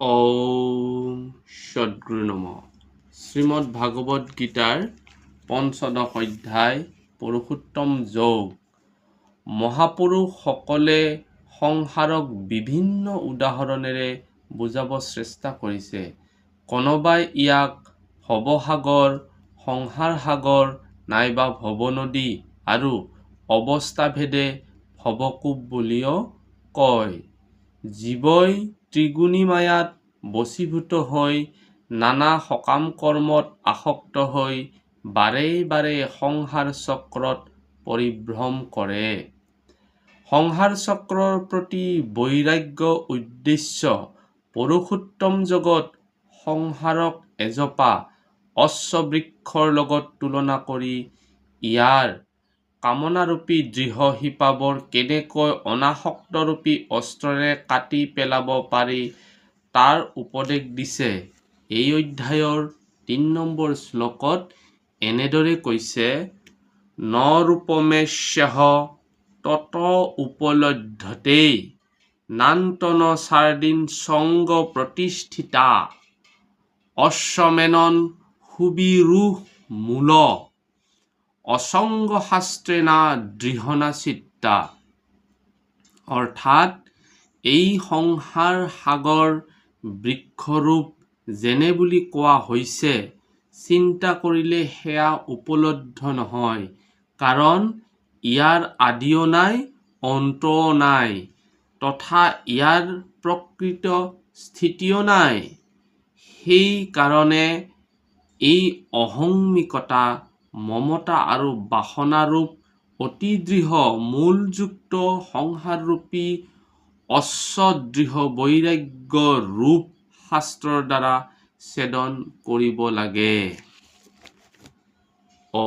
ওম সদ্গুৰু নম শ্ৰীমদ্ ভাগৱত গীতাৰ পঞ্চদশ অধ্যায় পুৰুষোত্তম যোগ। মহাপুৰুষসকলে সংসাৰক বিভিন্ন উদাহৰণেৰে বুজাব চেষ্টা কৰিছে। কোনোবাই ইয়াক ভৱসাগৰ সংসাৰ সাগৰ নাইবা ভৱনদী আৰু অৱস্থাভেদে ভৱকূপ বুলিও কয়। জীৱই ত্ৰিগুণী মায়াত বশীভূত হৈ নানা সকাম কৰ্মত আসক্ত হৈ বাৰে বাৰে সংসাৰ চক্ৰত পৰিভ্ৰম কৰে। সংসাৰ চক্ৰৰ প্ৰতি বৈৰাগ্য উদ্দেশ্য পুৰুষোত্তম জগত সংসাৰক এজোপা অশ্ববৃক্ষৰ লগত তুলনা কৰি ইয়াৰ কামনাৰূপী দৃঢ় শিপাবোৰ কেনেকৈ অনাসক্তৰূপী অস্ত্ৰেৰে কাটি পেলাব পাৰি তাৰ উপদেশ দিছে। এই অধ্যায়ৰ তিনি নম্বৰ শ্লোকত এনেদৰে কৈছে ন ৰূপমেস্যাহ তত উপলভ্যতে নান্তন চাৰ্দিন সঙ্গ প্ৰতিষ্ঠিতা। অশ্বমেনন সুবিৰূঢ় মূল। অসংগ শাস্ত্ৰে না দৃঢ়না চিত্তা অৰ্থাৎ এই সংসাৰ সাগৰ বৃক্ষৰূপ যেনে বুলি কোৱা হৈছে, চিন্তা কৰিলে সেয়া উপলব্ধ নহয়, কাৰণ ইয়াৰ আদিও নাই, অন্তও নাই, তথা ইয়াৰ প্ৰকৃত স্থিতিও নাই। সেই কাৰণে এই অহংমিকতা মমতা আৰু বাসনাৰূপ অতি দৃঢ় মূলযুক্ত সংসাৰৰূপী অশ্বদৃঢ় বৈৰাগ্য ৰূপ শাস্ত্ৰৰ দ্বাৰা ছেদন কৰিব লাগে। অ।